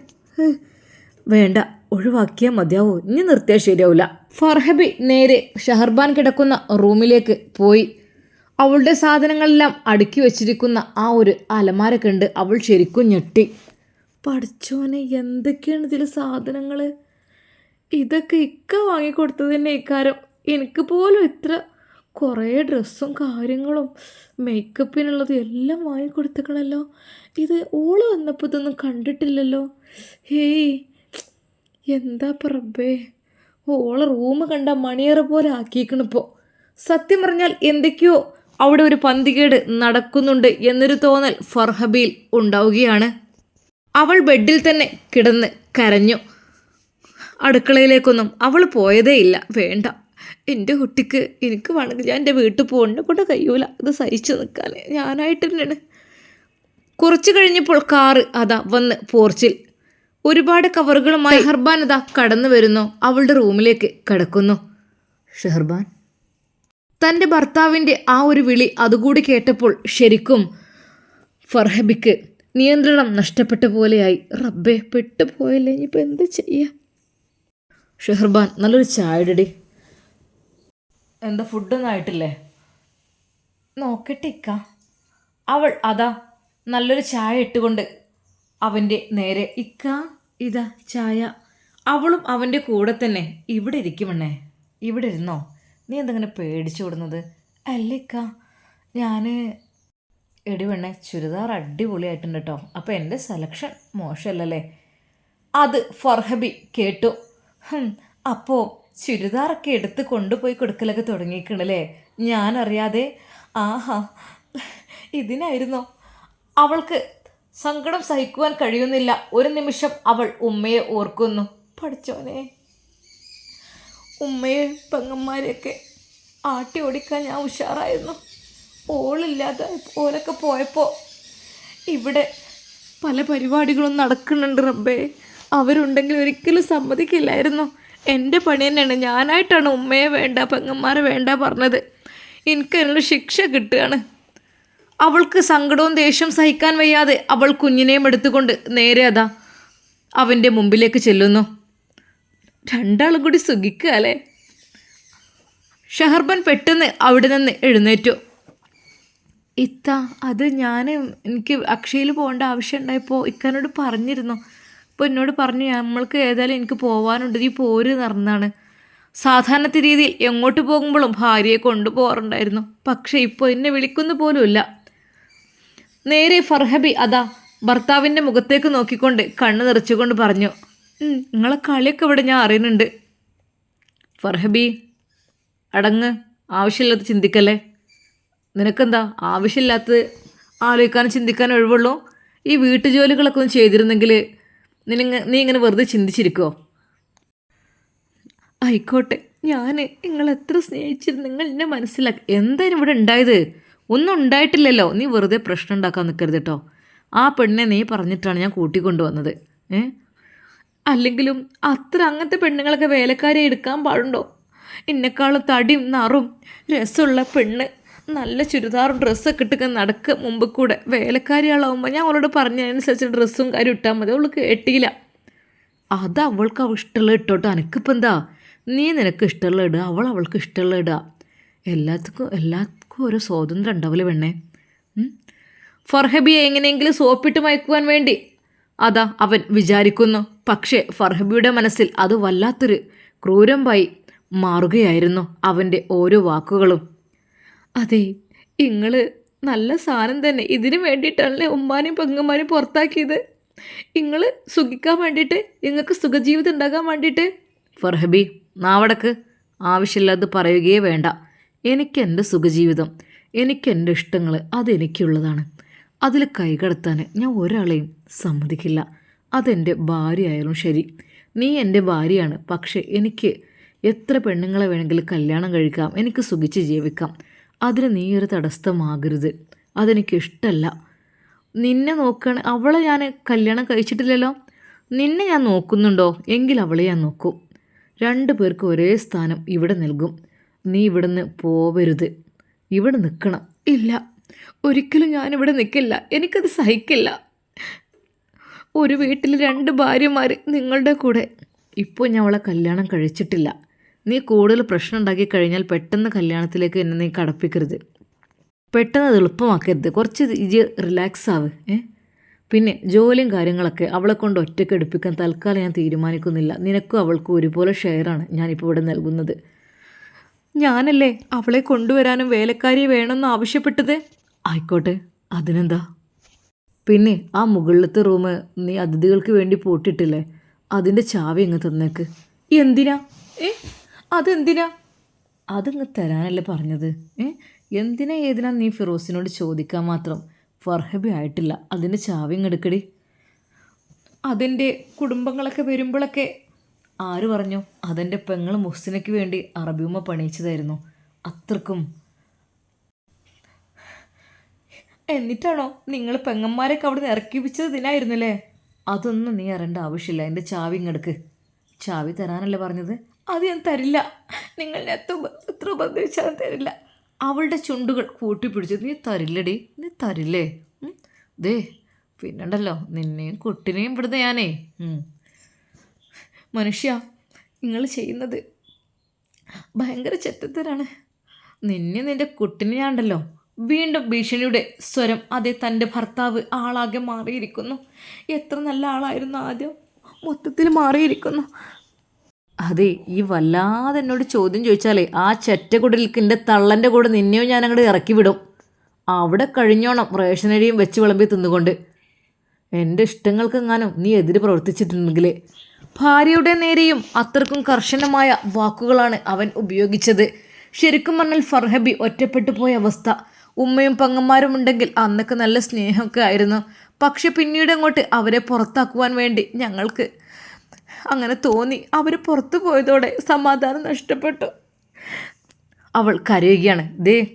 വേണ്ട ഒഴിവാക്കിയാൽ മതിയാവോ. ഇനി നിർത്തിയാൽ ശരിയാവില്ല ഫർഹബി നേരെ ഷഹർബാൻ കിടക്കുന്ന റൂമിലേക്ക് പോയി. അവളുടെ സാധനങ്ങളെല്ലാം അടുക്കി വെച്ചിരിക്കുന്ന ആ ഒരു അലമാര കണ്ട് അവൾ ശരിക്കും ഞെട്ടി. പഠിച്ചോനെ എന്തൊക്കെയാണ് ഇതിൽ സാധനങ്ങൾ ഇതൊക്കെ ഇക്ക വാങ്ങിക്കൊടുത്തതിന്റെ ഇക്കാരം എനിക്ക് പോലും ഇത്ര കുറേ ഡ്രസ്സും കാര്യങ്ങളും മേക്കപ്പിനുള്ളത് എല്ലാം വാങ്ങിക്കൊടുത്തേക്കണല്ലോ. ഇത് ഓൾ വന്നപ്പോൾ ഇതൊന്നും കണ്ടിട്ടില്ലല്ലോ. ഹേയ് എന്താ പറബേ ഓളെ റൂം കണ്ട മണിയറ പോലെ ആക്കിയിരിക്കണിപ്പോൾ സത്യം പറഞ്ഞാൽ എന്തൊക്കെയോ അവിടെ ഒരു പന്തികേട് നടക്കുന്നുണ്ട് എന്നൊരു തോന്നൽ ഫർഹബിയിൽ ഉണ്ടാവുകയാണ്. അവൾ ബെഡിൽ തന്നെ കിടന്ന് കരഞ്ഞു. അടുക്കളയിലേക്കൊന്നും അവൾ പോയതേയില്ല. വേണ്ട. എന്റെ കുട്ടിക്ക് എനിക്ക് വേണമെങ്കിൽ ഞാൻ എന്റെ വീട്ടിൽ പോകണ്ട കൊണ്ട് കഴിയൂല. അത് സഹിച്ചു നിൽക്കാൻ ഞാനായിട്ട് തന്നെയാണ് കുറച്ച് കഴിഞ്ഞപ്പോൾ കാറ് അതാ വന്ന് പോർച്ചിൽ ഒരുപാട് കവറുകളുമായി ഷെഹർബാൻ അതാ കടന്നു വരുന്നു. അവളുടെ റൂമിലേക്ക് കിടക്കുന്നു. ഷെഹർബാൻ? തന്റെ ഭർത്താവിന്റെ ആ ഒരു വിളി അതുകൂടി കേട്ടപ്പോൾ ശരിക്കും ഫർഹബിക്ക് നിയന്ത്രണം നഷ്ടപ്പെട്ട പോലെയായി. റബ്ബെ പെട്ടുപോയല്ലേ? ഇനിയിപ്പോൾ എന്ത് ചെയ്യാം? ഷെഹർബാൻ നല്ലൊരു ചായടടി എന്താ ഫുഡൊന്നും ആയിട്ടില്ലേ? നോക്കട്ടെ ഇക്ക അവൾ അതാ നല്ലൊരു ചായ ഇട്ടുകൊണ്ട് അവന്റെ നേരെ ഇക്ക ഇതാ ചായ. അവളും അവന്റെ കൂടെ തന്നെ ഇവിടെ ഇരിക്കുമെണ്ണേ ഇവിടെ ഇരുന്നോ? നീ എന്തെങ്ങനെ പേടിച്ചു വിടുന്നത് അല്ല ഇക്ക ഞാൻ എടി പെണ്ണെ ചുരിദാർ അടിപൊളിയായിട്ടുണ്ട് കേട്ടോ അപ്പോൾ എന്റെ സെലക്ഷൻ മോശമല്ലല്ലേ? അത് ഫർഹബി കേട്ടു. അപ്പോൾ ചുരിദാറൊക്കെ എടുത്ത് കൊണ്ടുപോയി കൊടുക്കലൊക്കെ തുടങ്ങിയിരിക്കണല്ലേ ഞാനറിയാതെ ആഹാ ഇതിനായിരുന്നോ? അവൾക്ക് സങ്കടം സഹിക്കുവാൻ കഴിയുന്നില്ല. ഒരു നിമിഷം അവൾ ഉമ്മയെ ഓർക്കുന്നു. പഠിച്ചോനെ ഉമ്മയെ പെങ്ങന്മാരെയൊക്കെ ആട്ടി ഓടിക്കാൻ ഞാൻ ഉഷാറായിരുന്നു. ഓളില്ലാതെ ഓലൊക്കെ പോയപ്പോൾ ഇവിടെ പല പരിപാടികളും നടക്കുന്നുണ്ട് റബ്ബേ. അവരുണ്ടെങ്കിൽ ഒരിക്കലും സമ്മതിക്കില്ലായിരുന്നു. എന്റെ പണി തന്നെയാണ്. ഞാനായിട്ടാണ് ഉമ്മയെ വേണ്ട പെങ്ങന്മാരെ വേണ്ട പറഞ്ഞത്. എനിക്ക് അതിനുള്ള ശിക്ഷ കിട്ടുകയാണ്. അവൾക്ക് സങ്കടവും ദേഷ്യം സഹിക്കാൻ വയ്യാതെ അവൾ കുഞ്ഞിനെയും എടുത്തുകൊണ്ട് നേരെ അതാ അവന്റെ മുമ്പിലേക്ക് ചെല്ലുന്നു. രണ്ടാളും കൂടി സുഖിക്കുക അല്ലേ? ഷഹർബൻ പെട്ടെന്ന് അവിടെ നിന്ന് എഴുന്നേറ്റു. ഇത്ത അത് ഞാൻ എനിക്ക് അക്ഷയിൽ പോകേണ്ട ആവശ്യം ഉണ്ടായപ്പോൾ ഇക്കാനോട് പറഞ്ഞിരുന്നു. അപ്പോൾ എന്നോട് പറഞ്ഞു നമ്മൾക്ക് ഏതായാലും എനിക്ക് പോകാനുണ്ട് നീ പോര് നടന്നാണ് സാധാരണ രീതിയിൽ എങ്ങോട്ട് പോകുമ്പോഴും ഭാര്യയെ കൊണ്ടുപോകാറുണ്ടായിരുന്നു പക്ഷേ ഇപ്പോൾ എന്നെ വിളിക്കുന്നു പോലുമില്ല നേരെ ഫർഹബി അതാ ഭർത്താവിന്റെ മുഖത്തേക്ക് നോക്കിക്കൊണ്ട് കണ്ണ് നിറച്ചുകൊണ്ട് പറഞ്ഞു "ഉം, നിങ്ങളെ കളിയൊക്കെ ഇവിടെ ഞാൻ അറിയുന്നുണ്ട്. ഫർഹബി അടങ്ങ്. ആവശ്യമില്ലാത്ത ചിന്തിക്കല്ലേ? നിനക്കെന്താ? ആവശ്യമില്ലാത്തത് ആലോചിക്കാനും ചിന്തിക്കാനും ഒഴിവുള്ളൂ? ഈ വീട്ടുജോലികളൊക്കെ ഒന്ന് ചെയ്തിരുന്നെങ്കിൽ നിനങ്ങ നീ ഇങ്ങനെ വെറുതെ ചിന്തിച്ചിരിക്കുമോ ആയിക്കോട്ടെ. ഞാൻ നിങ്ങൾ എത്ര സ്നേഹിച്ചിരുന്നു. നിങ്ങൾ എന്നെ മനസ്സിലാക്കി എന്തായാലും ഇവിടെ ഉണ്ടായത്? ഒന്നും ഉണ്ടായിട്ടില്ലല്ലോ. നീ വെറുതെ പ്രശ്നം ഉണ്ടാക്കാൻ നിൽക്കരുത് കേട്ടോ ആ പെണ്ണിനെ നീ പറഞ്ഞിട്ടാണ് ഞാൻ കൂട്ടിക്കൊണ്ടുവന്നത്. ഏ? അല്ലെങ്കിലും അത്ര അങ്ങനത്തെ പെണ്ണുങ്ങളൊക്കെ വേലക്കാരെ എടുക്കാൻ പാടുണ്ടോ? എന്നെക്കാളും തടിയും നറും രസമുള്ള പെണ്ണ്. നല്ല ചുരിദാറും ഡ്രസ്സൊക്കെ ഇട്ടൊക്കെ നടക്കുക മുമ്പ് കൂടെ. വേലക്കാരിയാളാവുമ്പോൾ ഞാൻ അവളോട് പറഞ്ഞതിനനുസരിച്ച് ഡ്രസ്സും കാര്യം ഇട്ടാൽ മതി. അവൾക്ക് എട്ടിയില്ല അത് അവൾക്ക് അവൾ ഇഷ്ടമുള്ള ഇട്ടോട്ടോ? എനിക്കിപ്പോൾ എന്താ? നീ നിനക്ക് ഇഷ്ടമുള്ള ഇടുക അവൾ അവൾക്ക് ഇഷ്ടമുള്ള ഇടുക എല്ലാത്തിക്കും എല്ലാവർക്കും ഓരോ സ്വാതന്ത്ര്യം ഉണ്ടാവില്ല പെണ്ണേ? ഫർഹബിയെ എങ്ങനെയെങ്കിലും സോപ്പിട്ട് മയക്കുവാൻ വേണ്ടി. അതാ അവൻ വിചാരിക്കുന്നു. പക്ഷേ ഫർഹബിയുടെ മനസ്സിൽ അത് വല്ലാത്തൊരു ക്രൂരമായി മാറുകയായിരുന്നു അവന്റെ ഓരോ വാക്കുകളും. അതെ നിങ്ങൾ നല്ല സാധനം തന്നെ. ഇതിന് വേണ്ടിയിട്ടാണല്ലേ ഉമ്മാനെയും പെങ്ങന്മാരും പുറത്താക്കിയത്? നിങ്ങൾ സുഖിക്കാൻ വേണ്ടിയിട്ട് നിങ്ങൾക്ക് സുഖജീവിതം ഉണ്ടാകാൻ വേണ്ടിയിട്ട്. ഫർഹബി നാവടക്ക്. ആവശ്യമില്ലാതെ പറയുകയേ വേണ്ട. എനിക്ക് എന്റെ സുഖജീവിതം എനിക്ക് എന്റെ ഇഷ്ടങ്ങൾ അതെനിക്കുള്ളതാണ് അതിൽ കൈകടത്താൻ ഞാൻ ഒരാളെയും സമ്മതിക്കില്ല. അതെന്റെ ഭാര്യയായാലും ശരി. നീ എന്റെ ഭാര്യയാണ്. പക്ഷേ എനിക്ക് എത്ര പെണ്ണുങ്ങളെ വേണമെങ്കിലും കല്യാണം കഴിക്കാം. എനിക്ക് സുഖിച്ച് ജീവിക്കാം. അതിന് നീ ഒരു തടസ്സമാകരുത്. അതെനിക്ക് ഇഷ്ടമല്ല നിന്നെ നോക്കണ അവളെ ഞാൻ കല്യാണം കഴിച്ചിട്ടില്ലല്ലോ? നിന്നെ ഞാൻ നോക്കുന്നുണ്ടോ? എങ്കിൽ അവളെ ഞാൻ നോക്കും. രണ്ടു പേർക്ക് ഒരേ സ്ഥാനം ഇവിടെ നൽകും. നീ ഇവിടുന്ന് പോവരുത്. ഇവിടെ നിൽക്കണം. ഇല്ല. ഒരിക്കലും ഞാനിവിടെ നിൽക്കില്ല. എനിക്കത് സഹിക്കില്ല. ഒരു വീട്ടിൽ രണ്ട് ഭാര്യമാർ നിങ്ങളുടെ കൂടെ. ഇപ്പോൾ ഞാൻ അവളെ കല്യാണം കഴിച്ചിട്ടില്ല. നീ കൂടുതൽ പ്രശ്നം ഉണ്ടാക്കി കഴിഞ്ഞാൽ പെട്ടെന്ന് കല്യാണത്തിലേക്ക് എന്നെ നീ കടപ്പിക്കരുത്. പെട്ടെന്ന് അത് എളുപ്പമാക്കരുത്. കുറച്ച് ഇത് റിലാക്സ് ആവ് ഏ? പിന്നെ ജോലിയും കാര്യങ്ങളൊക്കെ അവളെ കൊണ്ട് ഒറ്റയ്ക്ക് എടുപ്പിക്കാൻ തൽക്കാലം ഞാൻ തീരുമാനിക്കുന്നില്ല. നിനക്കും അവൾക്കും ഒരുപോലെ ഷെയറാണ് ഞാനിപ്പോൾ ഇവിടെ നൽകുന്നത്. ഞാനല്ലേ അവളെ കൊണ്ടുവരാനും വേലക്കാരി വേണമെന്ന് ആവശ്യപ്പെട്ടത്? ആയിക്കോട്ടെ അതിനെന്താ? പിന്നെ ആ മുകളിലത്തെ റൂം നീ അതിഥികൾക്ക് വേണ്ടി പോട്ടിട്ടില്ലേ? അതിന്റെ ചാവി അങ്ങ് തന്നേക്ക്? എന്തിനാ? ഏ? അതെന്തിനാ? അതങ്ങ് തരാനല്ലേ പറഞ്ഞത്. ഏ? എന്തിനാ ഏതിനാ നീ ഫിറോസിനോട് ചോദിക്കാൻ മാത്രം? ഫർഹബി ആയിട്ടില്ല. അതിന്റെ ചാവിങ് എടുക്കടി. അതെന്റെ കുടുംബങ്ങളൊക്കെ വരുമ്പോഴൊക്കെ ആര് പറഞ്ഞു? അതെന്റെ പെങ്ങൾ മുഹ്സിനയ്ക്ക് വേണ്ടി അറബിയുമ്മ പണിയിച്ചതായിരുന്നു. അത്രക്കും. എന്നിട്ടാണോ നിങ്ങൾ പെങ്ങന്മാരൊക്കെ അവിടെ നിന്ന് ഇറക്കി വെച്ചത് ഇതിനായിരുന്നില്ലേ അതൊന്നും നീ അറിയേണ്ട ആവശ്യമില്ല. എന്റെ ചാവി ഇങ്ങെടുക്ക് ചാവി തരാനല്ലേ പറഞ്ഞത്? അത് ഞാൻ തരില്ല. നിങ്ങൾ എന്നെ എത്ര ഉപദ്രവിച്ചാലും തരില്ല. അവളുടെ ചുണ്ടുകൾ കൂട്ടിപ്പിടിച്ച് നീ തരില്ലടി നീ തരില്ലേ? ദേ പിന്നുണ്ടല്ലോ നിന്നെയും കുട്ടിനെയും ഇവിടുന്ന് ഞാനേ. മനുഷ്യ നിങ്ങൾ ചെയ്യുന്നത് ഭയങ്കര ചെറ്റത്തരാണ്. നിന്നെ നിന്റെ കുട്ടിനെ ഞാൻ വീണ്ടും ഭീഷണിയുടെ സ്വരം അതേ തന്റെ ഭർത്താവ് ആളാകെ മാറിയിരിക്കുന്നു. എത്ര നല്ല ആളായിരുന്നു ആദ്യം. മൊത്തത്തിൽ മാറിയിരിക്കുന്നു. അതെ ഈ വല്ലാതെ എന്നോട് ചോദ്യം ചോദിച്ചാലേ ആ ചെറ്റക്കുടലിക്കിന്റെ തള്ളന്റെ കൂടെ നിന്നെയോ ഞാൻ അങ്ങോട്ട് ഇറക്കി വിടും അവിടെ കഴിഞ്ഞോണം റേഷനരിയും വെച്ച് വിളമ്പി തിന്നുകൊണ്ട്. എന്റെ ഇഷ്ടങ്ങൾക്കെങ്ങാനും നീ എതിര് പ്രവർത്തിച്ചിട്ടുണ്ടെങ്കിലേ. ഭാര്യയുടെ നേരെയും അത്രക്കും കർശനമായ വാക്കുകളാണ് അവൻ ഉപയോഗിച്ചത്. ശരിക്കും പറഞ്ഞാൽ ഫർഹബി ഒറ്റപ്പെട്ടു പോയ അവസ്ഥ. ഉമ്മയും പങ്ങന്മാരും ഉണ്ടെങ്കിൽ അന്നൊക്കെ നല്ല സ്നേഹമൊക്കെ ആയിരുന്നു. പക്ഷെ പിന്നീട് അങ്ങോട്ട് അവരെ പുറത്താക്കുവാൻ വേണ്ടി ഞങ്ങൾക്ക് അങ്ങനെ തോന്നി. അവർ പുറത്തു പോയതോടെ സമാധാനം നഷ്ടപ്പെട്ടു. അവൾ കരയുകയാണ്. ദേ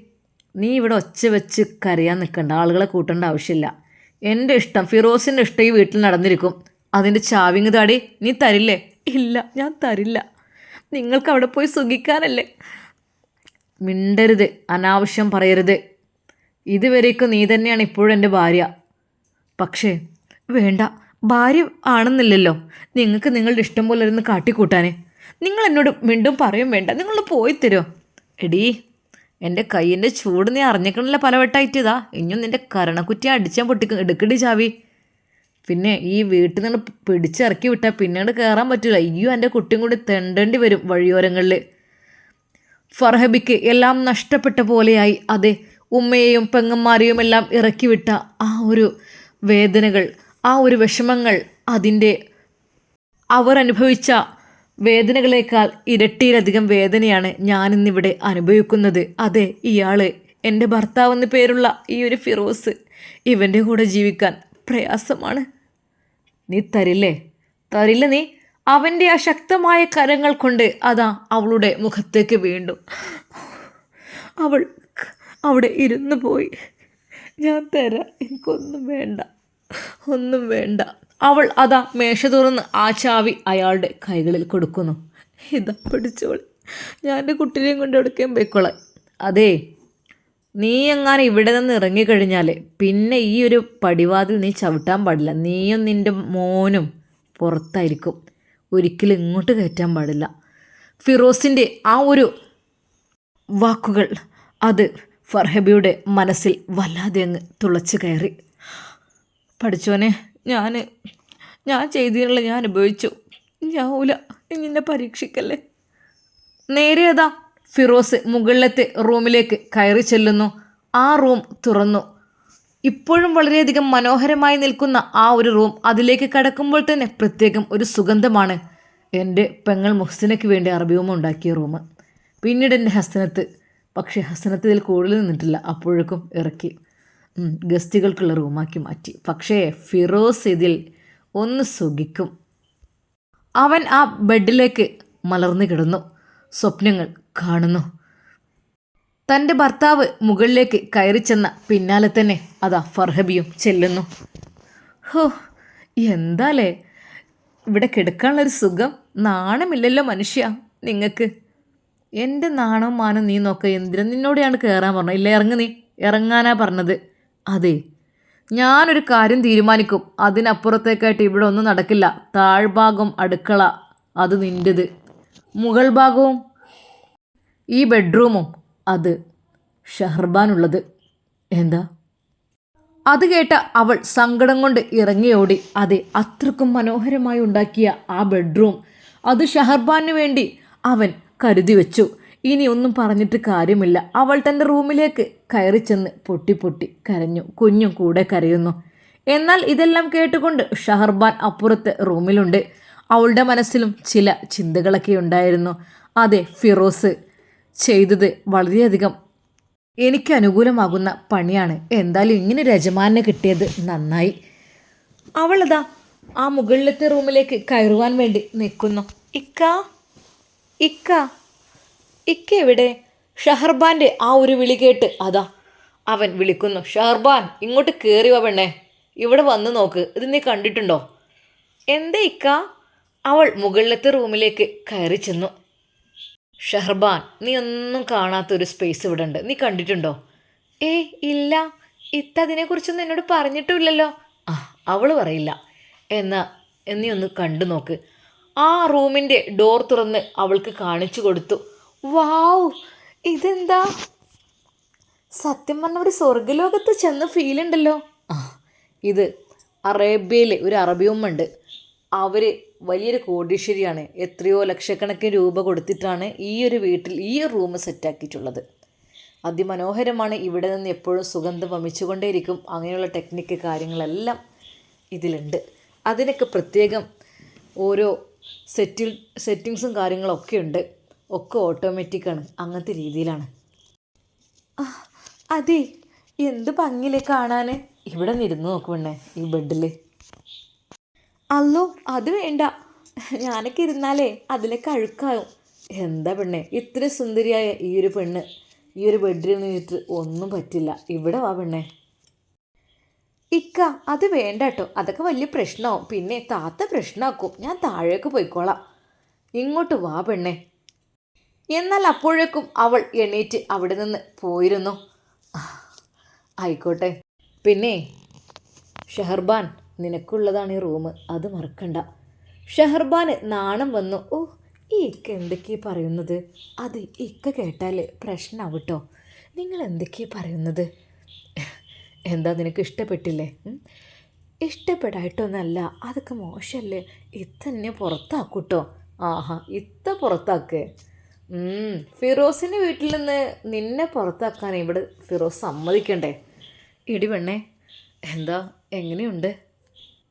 നീ ഇവിടെ ഒച്ച വെച്ച് കരയാൻ നിൽക്കണ്ട. ആളുകളെ കൂട്ടേണ്ട ആവശ്യമില്ല. എന്റെ ഇഷ്ടം ഫിറോസിന്റെ ഇഷ്ടം ഈ വീട്ടിൽ നടന്നിരിക്കും. അതിന്റെ ചാവിങ് താടി നീ തരില്ലേ? ഇല്ല ഞാൻ തരില്ല. നിങ്ങൾക്ക് അവിടെ പോയി സുഖിക്കാനല്ലേ? മിണ്ടരുത് അനാവശ്യം പറയരുത്. ഇതുവരേക്കും നീ തന്നെയാണ് ഇപ്പോഴും എന്റെ ഭാര്യ. പക്ഷേ വേണ്ട. ഭാര്യ ആണെന്നില്ലല്ലോ. നിങ്ങൾക്ക് നിങ്ങളുടെ ഇഷ്ടം പോലെ ഇരുന്ന് കാട്ടിക്കൂട്ടാനേ. നിങ്ങൾ എന്നോട് വീണ്ടും പറയും വേണ്ട. നിങ്ങൾ പോയി തരുമോ എടീ എന്റെ കയ്യിന്റെ ചൂട് നീ അറിഞ്ഞേക്കണില്ല പലവട്ടായിട്ട് ഇതാ. ഇനിയും നിന്റെ കരണക്കുറ്റി അടിച്ചാൽ പൊട്ടിക്കും എടുക്കടി ചാവി. പിന്നെ ഈ വീട്ടിൽ നിന്ന് പിടിച്ചിറക്കി വിട്ടാൽ പിന്നീട് കയറാൻ പറ്റില്ല അയ്യോ എന്റെ കുട്ടിയും കൂടി തെണ്ടേണ്ടി വരും വഴിയോരങ്ങളിൽ ഫർഹബിക്ക് എല്ലാം നഷ്ടപ്പെട്ട പോലെയായി. അതെ ഉമ്മയെയും പെങ്ങന്മാരെയും എല്ലാം ഇറക്കിവിട്ട ആ ഒരു വേദനകൾ. ആ ഒരു വിഷമങ്ങൾ അതിന്റെ അവർ അനുഭവിച്ച വേദനകളേക്കാൾ ഇരട്ടിയിലധികം വേദനയാണ് ഞാനിന്നിവിടെ അനുഭവിക്കുന്നത്. അതെ ഇയാൾ എന്റെ ഭർത്താവെന്ന് പേരുള്ള ഈ ഒരു ഫിറോസ് ഇവന്റെ കൂടെ ജീവിക്കാൻ പ്രയാസമാണ്. നീ തരില്ലേ? തരില്ല നീ. അവന്റെ ആ ശക്തമായ കരങ്ങൾ കൊണ്ട് അതാ അവളുടെ മുഖത്തേക്ക് വീണ്ടും. അവൾ അവിടെ ഇരുന്നു പോയി. ഞാൻ തരാം എനിക്കൊന്നും വേണ്ട. ഒന്നും വേണ്ട. അവൾ അതാ മേശ തുറന്ന് ആ ചാവി അയാളുടെ കൈകളിൽ കൊടുക്കുന്നു. ഇതാ പിടിച്ചോളി ഞാൻ എന്റെ കുട്ടിനെയും കൊണ്ട് എടുക്കാൻ പോയിക്കോളാം. അതേ നീ എങ്ങാനും ഇവിടെ നിന്ന് ഇറങ്ങിക്കഴിഞ്ഞാൽ പിന്നെ ഈ ഒരു പടിവാതിൽ നീ ചവിട്ടാൻ പാടില്ല. നീയും നിന്റെ മോനും പുറത്തായിരിക്കും. ഒരിക്കലും ഇങ്ങോട്ട് കയറ്റാൻ പാടില്ല. ഫിറോസിന്റെ ആ ഒരു വാക്കുകൾ അത് ഫർഹബിയുടെ മനസ്സിൽ വല്ലാതെ അങ്ങ് തുളച്ചു കയറി. പഠിച്ചോനെ ഞാൻ ഞാൻ ചെയ്തതിനുള്ള ഞാൻ അനുഭവിച്ചു. ഞാവൂല നിന്നെ പരീക്ഷിക്കല്ലേ. നേരെ അതാ ഫിറോസ് മുകളിലത്തെ റൂമിലേക്ക് കയറി ചെല്ലുന്നു. ആ റൂം തുറന്നു. ഇപ്പോഴും വളരെയധികം മനോഹരമായി നിൽക്കുന്ന ആ ഒരു റൂം അതിലേക്ക് കടക്കുമ്പോൾ തന്നെ പ്രത്യേകം ഒരു സുഗന്ധമാണ് എന്റെ പെങ്ങൾ മുഹ്സിനയ്ക്ക് വേണ്ടി അറബിയൂമ ഉണ്ടാക്കിയ റൂം പിന്നീട് എന്റെ ഹസ്തനത്ത് പക്ഷേ ഹസ്തനത്ത് ഇതിൽ കൂടുതൽ നിന്നിട്ടില്ല. അപ്പോഴേക്കും ഇറക്കി. ഗസ്റ്റുകൾക്കുള്ള റൂമാക്കി മാറ്റി. പക്ഷേ ഫിറോസ് ഇതിൽ ഒന്ന് സുഖിക്കും. അവൻ ആ ബെഡിലേക്ക് മലർന്നു കിടന്നു. സ്വപ്നങ്ങൾ കാണുന്നു. തന്റെ ഭർത്താവ് മുകളിലേക്ക് കയറി ചെന്ന പിന്നാലെ തന്നെ അതാ ഫർഹബിയും ചെല്ലുന്നു. ഹോ എന്താലേ? ഇവിടെ കിടക്കാനുള്ളൊരു സുഖം നാണമില്ലല്ലോ മനുഷ്യ നിങ്ങൾക്ക് എന്റെ നാണവും മാനം നീ നോക്ക. എന്തിനാ നിന്നോടെയാണ് കയറാൻ പറഞ്ഞത്? ഇല്ല ഇറങ്ങ് നീ. ഇറങ്ങാനാ പറഞ്ഞത്. അതെ ഞാനൊരു കാര്യം തീരുമാനിക്കും. അതിനപ്പുറത്തേക്കായിട്ട് ഇവിടെ ഒന്നും നടക്കില്ല. താഴ്ഭാഗം അടുക്കള അത് നിന്റെത് മുകൾ ഭാഗവും ഈ ബെഡ്റൂമും അത് ഷഹർബാനുള്ളത്. എന്താ? അത് കേട്ട അവൾ സങ്കടം കൊണ്ട് ഇറങ്ങിയോടി അതെ അത്രക്കും മനോഹരമായി ഉണ്ടാക്കിയ ആ ബെഡ്റൂം അത് ഷഹർബാനു വേണ്ടി അവൻ കരുതി വെച്ചു. ഇനി ഒന്നും പറഞ്ഞിട്ട് കാര്യമില്ല. അവൾ തന്റെ റൂമിലേക്ക് കയറി ചെന്ന് പൊട്ടി പൊട്ടി കരഞ്ഞു. കുഞ്ഞും കൂടെ കരയുന്നു. എന്നാൽ ഇതെല്ലാം കേട്ടുകൊണ്ട് ഷഹർബാൻ അപ്പുറത്ത് റൂമിലുണ്ട്. അവളുടെ മനസ്സിലും ചില ചിന്തകളൊക്കെ ഉണ്ടായിരുന്നു. അതെ ഫിറോസ് ചെയ്തത് വളരെയധികം എനിക്ക് അനുകൂലമാകുന്ന പണിയാണ്. എന്തായാലും ഇങ്ങനെ രജമാനെ കിട്ടിയത് നന്നായി. അവളതാ ആ മുകളിലത്തെ റൂമിലേക്ക് കയറുവാൻ വേണ്ടി നിൽക്കുന്നു. ഇക്ക ഇക്ക. ഇക്ക എവിടെ? ഷഹർബാന്റെ ആ ഒരു വിളി കേട്ട് അതാ. അവൻ വിളിക്കുന്നു ഷഹർബാൻ ഇങ്ങോട്ട് കയറി വാ പെണ്ണേ. ഇവിടെ വന്ന് നോക്ക് ഇത് നീ കണ്ടിട്ടുണ്ടോ? എന്തേ ഇക്ക? അവൾ മുകളിലത്തെ റൂമിലേക്ക് കയറി ചെന്നു. ഷഹർബാൻ നീ ഒന്നും കാണാത്തൊരു സ്പേസ് ഇവിടെ ഉണ്ട്. നീ കണ്ടിട്ടുണ്ടോ? ഏ ഇല്ല. ഇത്ത അതിനെക്കുറിച്ചൊന്നും എന്നോട് പറഞ്ഞിട്ടുമില്ലല്ലോ. ആ അവൾ പറയില്ല. എന്നാ നീ ഒന്ന് കണ്ടു നോക്ക്. ആ റൂമിന്റെ ഡോർ തുറന്ന് അവൾക്ക് കാണിച്ചു കൊടുത്തു. വാവ് ഇതെന്താ? സത്യം പറഞ്ഞ ഒരു സ്വർഗലോകത്ത് ചെന്ന് ഫീൽ ഉണ്ടല്ലോ. ഇത് അറേബ്യയിലെ ഒരു അറബിയുമ്മുണ്ട് അവർ വലിയൊരു കോടീശ്വരിയാണ്. എത്രയോ ലക്ഷക്കണക്കിന് രൂപ കൊടുത്തിട്ടാണ് ഈ ഒരു വീട്ടിൽ ഈ ഒരു റൂം സെറ്റാക്കിയിട്ടുള്ളത് അതിമനോഹരമാണ് ഇവിടെ നിന്ന് എപ്പോഴും സുഗന്ധം വമിച്ചുകൊണ്ടേയിരിക്കും. അങ്ങനെയുള്ള ടെക്നിക്ക് കാര്യങ്ങളെല്ലാം ഇതിലുണ്ട്. അതിനൊക്കെ പ്രത്യേകം ഓരോ സെറ്റിൽ സെറ്റിങ്സും കാര്യങ്ങളൊക്കെ ഉണ്ട്. ഒക്കെ ഓട്ടോമാറ്റിക്കാണ് അങ്ങനത്തെ രീതിയിലാണ്. അതെ. എന്ത് ഭംഗിയിലെ കാണാൻ ഇവിടെ നിരുന്ന് നോക്കുവണ്ണേ ഈ ബെഡിൽ അല്ലോ അത് വേണ്ട. ഞാനൊക്കെ ഇരുന്നാലേ അതിലേക്ക് അഴുക്കാവും എന്താ പെണ്ണെ ഇത്ര സുന്ദരിയായ ഈ ഒരു പെണ്ണ്. ഈ ഒരു ബെഡിൽ നിന്നിട്ട് ഒന്നും പറ്റില്ല. ഇവിടെ വാ പെണ്ണെ. ഇക്ക അത് വേണ്ട കേട്ടോ അതൊക്കെ വലിയ പ്രശ്നമാവും. പിന്നെ താത്ത പ്രശ്നമാക്കും. ഞാൻ താഴേക്ക് പോയിക്കോളാം. ഇങ്ങോട്ട് വാ പെണ്ണെ. എന്നാൽ അപ്പോഴേക്കും അവൾ എണീറ്റ് അവിടെ നിന്ന് പോയിരുന്നു. ആയിക്കോട്ടെ. പിന്നെ ഷെഹർബാൻ നിനക്കുള്ളതാണ് ഈ റൂം അത് മറക്കണ്ട. ഷെഹർബാന് നാണം വന്നു. ഓ ഈ ഇക്ക എന്തൊക്കെയാ പറയുന്നത്? അത് ഇക്ക കേട്ടാൽ പ്രശ്നമാവും നിങ്ങൾ എന്തൊക്കെയാ പറയുന്നത്? എന്താ നിനക്ക് ഇഷ്ടപ്പെട്ടില്ലേ? ഇഷ്ടപ്പെടായിട്ടൊന്നല്ല അതൊക്കെ മോശമല്ലേ? ഇത്തന്നെ പുറത്താക്കൂട്ടോ. ആഹാ ഇത്ത പുറത്താക്കേ. ഫിറോസിന്റെ വീട്ടിൽ നിന്ന് നിന്നെ പുറത്താക്കാൻ ഇവിടെ ഫിറോസ് സമ്മതിക്കണ്ടേ? ഇടി പെണ്ണേ എന്താ എങ്ങനെയുണ്ട്?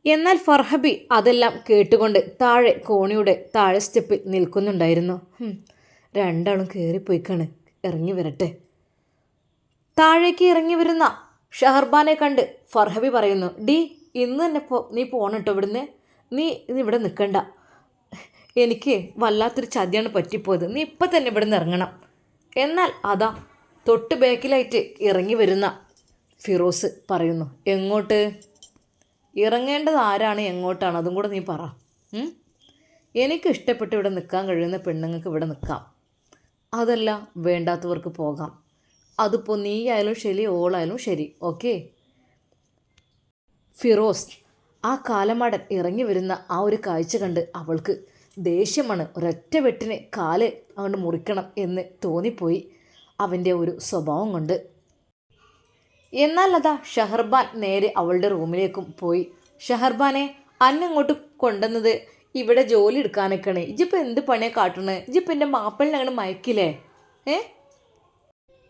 എന്നാൽ ഫർഹബി അതെല്ലാം കേട്ടുകൊണ്ട് താഴെ കോണിയുടെ താഴെ സ്റ്റെപ്പിൽ നിൽക്കുന്നുണ്ടായിരുന്നു. രണ്ടാളും കയറിപ്പോയിക്കാണ് ഇറങ്ങി വരട്ടെ. താഴേക്ക് ഇറങ്ങി വരുന്ന ഷഹർബാനെ കണ്ട് ഫർഹബി പറയുന്നു ഡി ഇന്ന് തന്നെ പോ നീ പോണട്ടോ ഇവിടുന്ന്. നീ ഇന്ന് ഇവിടെ നിൽക്കണ്ട എനിക്ക് വല്ലാത്തൊരു ചതിയാണ് പറ്റിപ്പോയത്. നീ ഇപ്പം തന്നെ ഇവിടെ നിന്ന് ഇറങ്ങണം. എന്നാൽ അതാ തൊട്ട് ബാക്കിലായിട്ട് ഇറങ്ങി വരുന്ന ഫിറോസ് പറയുന്നു. എങ്ങോട്ട്? ഇറങ്ങേണ്ടത് ആരാണ്? എങ്ങോട്ടാണ്? അതും കൂടെ നീ പറ. എനിക്ക് ഇഷ്ടപ്പെട്ട് ഇവിടെ നിൽക്കാൻ കഴിയുന്ന പെണ്ണുങ്ങൾക്ക് ഇവിടെ നിൽക്കാം. അതല്ല വേണ്ടാത്തവർക്ക് പോകാം. അതിപ്പോൾ നീ ആയാലും ശരി ഓളായാലും ശരി ഓക്കെ? ഫിറോസ് ആ കാലമാടൻ ഇറങ്ങി വരുന്ന ആ ഒരു കാഴ്ച കണ്ട് അവൾക്ക് ദേഷ്യമാണ്. ഒരൊറ്റ വെട്ടിന് കാൽ അങ്ങോട്ട് മുറിക്കണം എന്ന് തോന്നിപ്പോയി അവന്റെ ഒരു സ്വഭാവം കൊണ്ട്. എന്നാൽ അതാ ഷഹർബാൻ നേരെ അവളുടെ റൂമിലേക്കും പോയി. ഷഹർബാനെ അന്നങ്ങോട്ട് കൊണ്ടുവന്നത് ഇവിടെ ജോലി എടുക്കാനൊക്കെയാണ്. ഇജിപ്പോൾ എന്ത് പണിയാണ് കാട്ടണേ ഇജിപ്പോൾ എന്റെ മാപ്പിളിനെ അങ്ങനെ മയക്കില്ലേ? ഏ?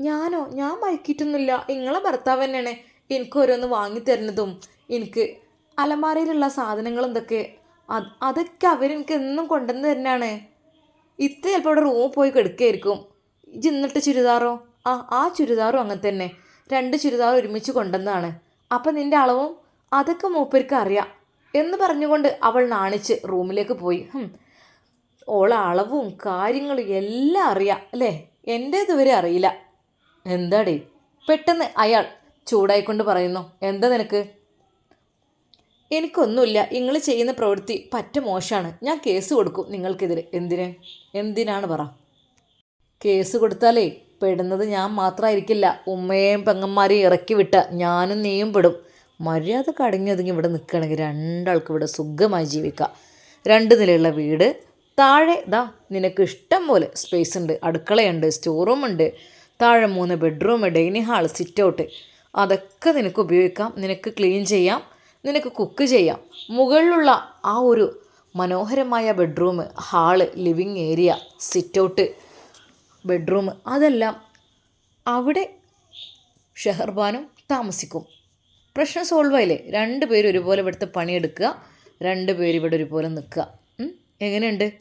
ഞാനോ? ഞാൻ മയക്കിയിട്ടൊന്നുമില്ല. നിങ്ങളെ ഭർത്താവ് തന്നെയാണ് എനിക്ക് ഓരോന്ന് വാങ്ങിത്തരുന്നതും എനിക്ക് അലമാരയിലുള്ള സാധനങ്ങൾ എന്തൊക്കെ? അത് അതൊക്കെ അവരെനിക്ക് എന്നും കൊണ്ടുവന്ന് തന്നെയാണ് ഇത്ത ചിലപ്പോൾ അവിടെ റൂമിൽ പോയി കിടക്കുകയായിരിക്കും ഇന്നിട്ട് ചുരിദാറോ? ആ ആ ചുരിദാറും അങ്ങനെ തന്നെ. രണ്ട് ചുരിദാർ ഒരുമിച്ച് കൊണ്ടുവന്നതാണ്. അപ്പം നിന്റെ അളവും അതൊക്കെ മൂപ്പർക്ക് അറിയാം എന്ന് പറഞ്ഞുകൊണ്ട് അവൾ നാണിച്ച് റൂമിലേക്ക് പോയി. ഓളെ അളവും കാര്യങ്ങളും എല്ലാം അറിയാം അല്ലേ? എന്റെ ഇതുവരെ അറിയില്ല. എന്താടേ? പെട്ടെന്ന് അയാൾ ചൂടായിക്കൊണ്ട് പറയുന്നു. എന്താ നിനക്ക്? എനിക്കൊന്നുമില്ല. നിങ്ങൾ ചെയ്യുന്ന പ്രവൃത്തി പറ്റ മോശമാണ് ഞാൻ കേസ് കൊടുക്കും നിങ്ങൾക്കെതിരെ. എന്തിന്? എന്തിനാണ് പറ? കേസ് കൊടുത്താലേ പെടുന്നത് ഞാൻ മാത്രമായിരിക്കില്ല ഉമ്മയെയും പെങ്ങന്മാരെയും ഇറക്കി വിട്ട ഞാനും നീയും പെടും. മര്യാദ കടങ്ങി ഒതുങ്ങി ഇവിടെ നിൽക്കുകയാണെങ്കിൽ രണ്ടാൾക്ക് ഇവിടെ സുഖമായി ജീവിക്കാം. രണ്ട് നിലയുള്ള വീട്. താഴെ ദാ നിനക്ക് ഇഷ്ടം പോലെ സ്പേസ് ഉണ്ട്. അടുക്കളയുണ്ട് സ്റ്റോർ ഉണ്ട്. താഴെ മൂന്ന് bedroom dining hall sit out അതൊക്കെ നിനക്ക് ഉപയോഗിക്കാം. നിനക്ക് ക്ലീൻ ചെയ്യാം. നിനക്ക് കുക്ക് ചെയ്യാം. മുകളിലുള്ള ആ ഒരു മനോഹരമായ bedroom hall living area sit out bedroom അതെല്ലാം അവിടെ ഷെഹർബാനും താമസിക്കും. പ്രശ്നം സോൾവ് ആയില്ലേ? രണ്ട് പേര് ഒരുപോലെ ഇവിടുത്തെ പണിയെടുക്കുക രണ്ട് പേര് ഇവിടെ ഒരുപോലെ നിൽക്കുക? എങ്ങനെയുണ്ട്?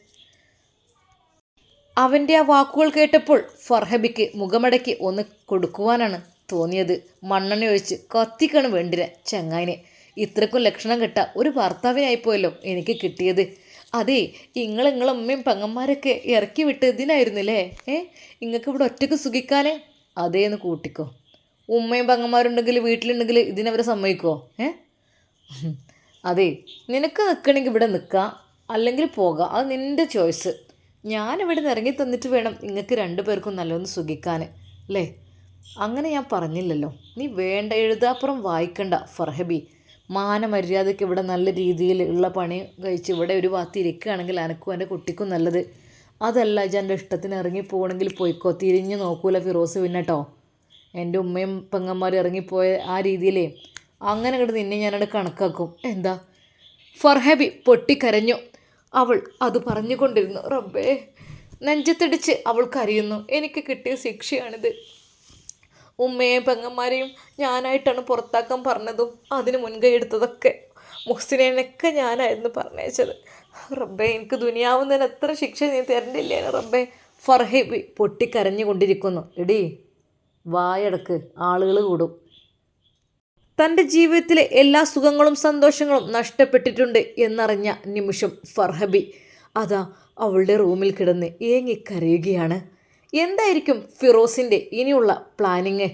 അവന്റെ ആ വാക്കുകൾ കേട്ടപ്പോൾ ഫർഹബിക്ക് മുഖമടക്കി ഒന്ന് കൊടുക്കുവാനാണ് തോന്നിയത്. മണ്ണെണ്ണ ഒഴിച്ച് കത്തിക്കാണ് വേണ്ടിനെ ചങ്ങായിനെ. ഇത്രക്കും ലക്ഷണം കിട്ട ഒരു ഭർത്താവിനായിപ്പോയല്ലോ എനിക്ക് കിട്ടിയത്. അതെ ഇങ്ങൾ നിങ്ങളെ ഉമ്മയും പെങ്ങന്മാരൊക്കെ ഇറക്കി വിട്ട് ഇതിനായിരുന്നില്ലേ ഏ നിങ്ങൾക്ക് ഇവിടെ ഒറ്റയ്ക്ക് സുഖിക്കാനേ അതേന്ന് കൂട്ടിക്കോ. ഉമ്മയും പെങ്ങന്മാരുണ്ടെങ്കിൽ വീട്ടിലുണ്ടെങ്കിൽ ഇതിനവരെ സമ്മതിക്കുമോ ഏ? അതെ നിനക്ക് നിൽക്കണമെങ്കിൽ ഇവിടെ നിൽക്കാം അല്ലെങ്കിൽ പോകാം. അത് നിന്റെ ചോയ്സ്. ഞാനിവിടെ നിന്ന് ഇറങ്ങി തന്നിട്ട് വേണം നിങ്ങൾക്ക് രണ്ടു പേർക്കും നല്ലൊന്ന് സുഖിക്കാൻ അല്ലേ? അങ്ങനെ ഞാൻ പറഞ്ഞില്ലല്ലോ. നീ വേണ്ട എഴുതാപ്പുറം വായിക്കണ്ട ഫർഹബി. മാനമര്യാദയ്ക്ക് ഇവിടെ നല്ല രീതിയിൽ ഉള്ള പണി കഴിച്ച് ഇവിടെ ഒരു ഭാഗത്ത് ഇരിക്കുകയാണെങ്കിൽ അനക്കും എന്റെ കുട്ടിക്കും നല്ലത്. അതല്ല എന്റെ ഇഷ്ടത്തിന് ഇറങ്ങി പോകണമെങ്കിൽ പോയിക്കോ. തിരിഞ്ഞു നോക്കൂല ഫിറോസ് പിന്നെ കേട്ടോ എന്റെ ഉമ്മയും പെങ്ങന്മാരും ഇറങ്ങിപ്പോയ ആ രീതിയിലേ അങ്ങനെ ഇങ്ങോട്ട് നിന്നെ ഞാനവിടെ കണക്കാക്കും. എന്താ? ഫർഹബി പൊട്ടിക്കരഞ്ഞു. അവൾ അത് പറഞ്ഞുകൊണ്ടിരുന്നു. റബ്ബേ നെഞ്ചത്തിടിച്ച് അവൾ കരയുന്നു. എനിക്ക് കിട്ടിയ ശിക്ഷയാണിത്. ഉമ്മയെയും പെങ്ങന്മാരെയും ഞാനായിട്ടാണ് പുറത്താക്കാൻ പറഞ്ഞതും അതിന് മുൻകൈ എടുത്തതൊക്കെ മുഹ്സിനേനൊക്കെ ഞാനായിരുന്നു പറഞ്ഞയച്ചത്. റബ്ബേ എനിക്ക് ദുനിയാവുന്നതിന് എത്ര ശിക്ഷ നീ തരണ്ടില്ലേ? റബ്ബേ ഫർഹബി പൊട്ടിക്കരഞ്ഞുകൊണ്ടിരിക്കുന്നു എടി വായടക്ക് ആളുകൾ കൂടും. തന്റെ ജീവിതത്തിലെ എല്ലാ സുഖങ്ങളും സന്തോഷങ്ങളും നഷ്ടപ്പെട്ടിട്ടുണ്ട് എന്നറിഞ്ഞ നിമിഷം ഫർഹബി അതാ അവളുടെ റൂമിൽ കിടന്ന് ഏങ്ങിക്കരയുകയാണ്. എന്തായിരിക്കും ഫിറോസിന്റെ ഇനിയുള്ള പ്ലാനിങ്?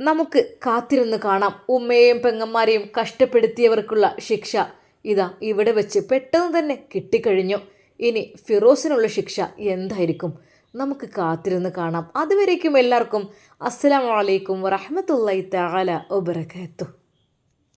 നമുക്ക് കാത്തിരുന്ന് കാണാം. ഉമ്മയെയും പെങ്ങന്മാരെയും കഷ്ടപ്പെടുത്തിയവർക്കുള്ള ശിക്ഷ. ഇതാ ഇവിടെ വെച്ച് പെട്ടെന്ന് തന്നെ കിട്ടിക്കഴിഞ്ഞു. ഇനി ഫിറോസിനുള്ള ശിക്ഷ എന്തായിരിക്കും? നമുക്ക് കാത്തിരുന്ന് കാണാം. അതുവരേക്കും എല്ലാവർക്കും അസ്സലാമു അലൈക്കും വറഹമത്തല്ലാ തആല വബറകാതുഹു.